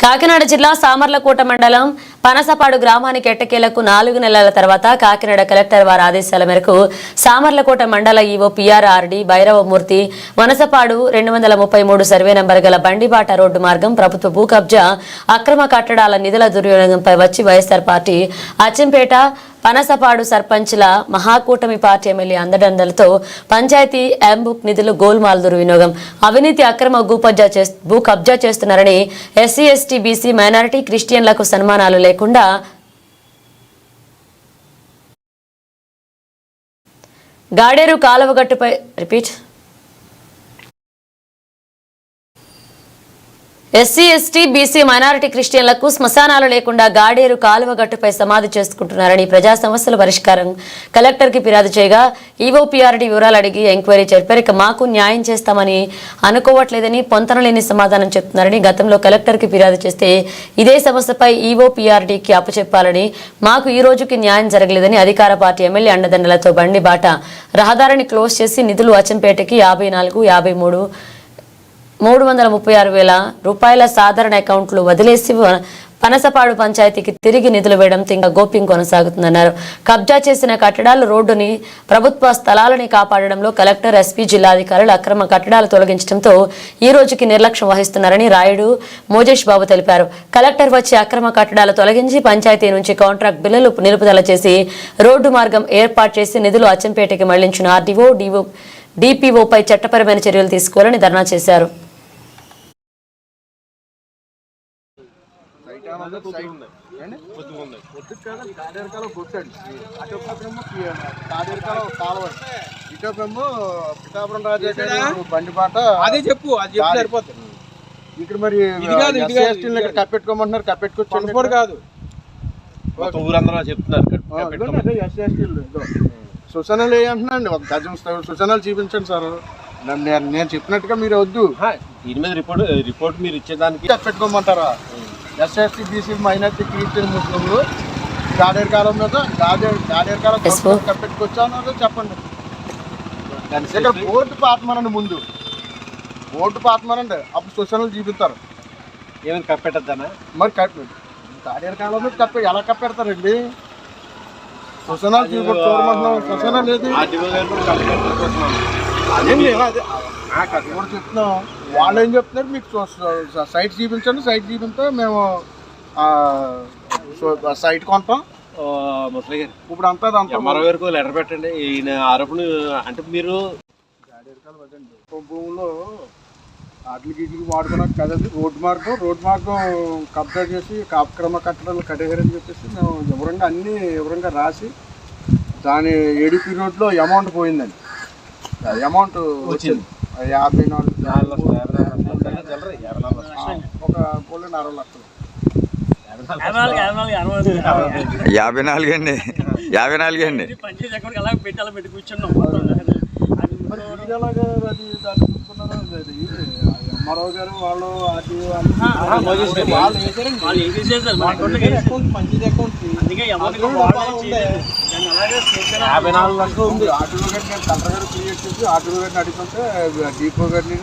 కాకినాడ జిల్లా సామర్లకోట మండలం పనసపాడు గ్రామానికి ఎట్టకేలకు నాలుగు నెలల తర్వాత కాకినాడ కలెక్టర్ వారి ఆదేశాల మేరకు సామర్లకోట మండల ఈవో పిఆర్ఆర్డి భైరవమూర్తి వనసపాడు రెండు వందల ముప్పై మూడు సర్వే నంబర్ గల బండిబాట రోడ్డు మార్గం ప్రభుత్వ భూ కబ్జా అక్రమ కట్టడాల నిధుల దుర్వినియోగంపై వచ్చి వైఎస్ఆర్ పార్టీ అచ్చంపేట పనసపాడు సర్పంచ్ల మహాకూటమి పార్టీ ఎమ్మెల్యే అందడందలతో పంచాయతీ బుక్ నిధులు గోల్మాల్ దుర్వినియోగం అవినీతి అక్రమ భూ భూ కబ్జా చేస్తున్నారని ఎస్సీ ఎస్టీ బీసీ మైనారిటీ క్రిస్టియన్లకు సన్మానాలు లేకుండా Gaderu కాలువగట్టుపై repeat SC ST BC minority క్రిస్టియన్లకు శ్మశానాలు లేకుండా గాడేరు కాలువ గట్టుపై సమాధి చేసుకుంటున్నారని ప్రజా సమస్యల పరిష్కారం కలెక్టర్కి ఫిర్యాదు చేయగా ఈవోపీఆర్డీ వివరాలు అడిగి ఎంక్వైరీ జరిపారు ఇక మాకు న్యాయం చేస్తామని అనుకోవట్లేదని పొంతనలేని సమాధానం చెప్తున్నారని గతంలో కలెక్టర్కి ఫిర్యాదు చేస్తే ఇదే సమస్యపై ఈవోపీఆర్డీకి అప్పచెప్పాలని మాకు ఈ రోజుకి న్యాయం జరగలేదని అధికార పార్టీ ఎమ్మెల్యే అండదండలతో బండి బాట రహదారిని క్లోజ్ చేసి నిధులు అచ్చంపేటకి యాభై నాలుగు యాభై మూడు మూడు వందల ముప్పై ఆరు వేల రూపాయల సాధారణ అకౌంట్లు వదిలేసి పనసపాడు పంచాయతీకి తిరిగి నిధులు వేయడంతో ఇంకా గోప్యం కొనసాగుతుందన్నారు. కబ్జా చేసిన కట్టడాలు రోడ్డుని ప్రభుత్వ స్థలాలని కాపాడడంలో కలెక్టర్ ఎస్పీ జిల్లాధికారులు అక్రమ కట్టడాలు తొలగించడంతో ఈ రోజుకి నిర్లక్ష్యం వహిస్తున్నారని రాయుడు మోజేష్ బాబు తెలిపారు. కలెక్టర్ వచ్చి అక్రమ కట్టడాలు తొలగించి పంచాయతీ నుంచి కాంట్రాక్ట్ బిల్లులు నిలుపుదల చేసి రోడ్డు మార్గం ఏర్పాటు చేసి నిధులు అచ్చంపేటకి మళ్ళించిన ఆర్డీఓ డిఓ డిపిఓపై చట్టపరమైన చర్యలు తీసుకోవాలని ధర్నా చేశారు. కాడేరకాల కాడేరకాల కాలువ పిఠాపురం రాజా బండిపాట అదే చెప్పు అది చెప్పు సరిపోతుంది ఇక్కడ మరి కాదు, కాదు, ఇక్కడ కప్పెట్టుకోమంటున్నారు కాదు. మొత్తం ఊరందరూ చెప్తున్నారు సూచనలు ఏమంటున్నాండి ఒక గజం చూపించండి సార్. నేను చెప్పినట్టుగా మీరు వద్దు. దీని మీద రిపోర్ట్ రిపోర్ట్ మీరు ఇచ్చేదానికి కప్పెట్టుకోమంటారా? ఎస్ఎస్టీ బీసీ మైనార్టీ క్రిస్టియన్ ముస్లింలు గాడేరు కాలం మీద గాడేరు గాడేరు కాలం Yes, sir. కప్పెట్టుకొచ్చా అన్నదో చెప్పండి ఇక్కడ బోర్డు పాతమనండి ముందు బోర్డు పాతమనండి అప్పుడు సూచనలు చూపిస్తారు ఏమైనా కప్పెట్టద్దానా మరి కప్పి గాడేరు కాలం మీద కప్పి ఎలా కప్పెడతారండి సూచనలు చూపి చూడమంటున్నాం సూచన లేదు అదే కూడా చెప్తున్నాం వాళ్ళు ఏం చెప్తున్నారు? మీకు సైట్ చూపించండి సైట్ చూపిస్తే మేము సైట్ కొంటాం. ముసలి గారు. ఇప్పుడు అంతా అదంతా ఎంఆర్ఓ గారికి లెటర్ పెట్టండి. ఈయన ఆరోపణ అంటే మీరు భూములో వాటికి వీటికి వాడుకున్నాం కదండి రోడ్డు మార్గం రోడ్డు మార్గం కబ్జా చేసి అక్రమ కట్టడాలు కట్టేయారని చెప్పేసి మేము వివరంగా అన్ని వివరంగా రాసి దాని ఏడీపీ రోడ్లో అమౌంట్ పోయిందండి. అమౌంట్ వచ్చింది. యాభై నాలుగు ఒక కోళ్ళని అరవై లక్షలు యాభై నాలుగు అండి యాభై నాలుగు అండి మరి గారు వాళ్ళు వాళ్ళు యాభై నాలుగు లక్షలు ఉంది. ఆటో గారిని నేను కలెక్టర్ గారు క్రియేట్ చేసి ఆటో గారిని అడిగితే డిపో గారిని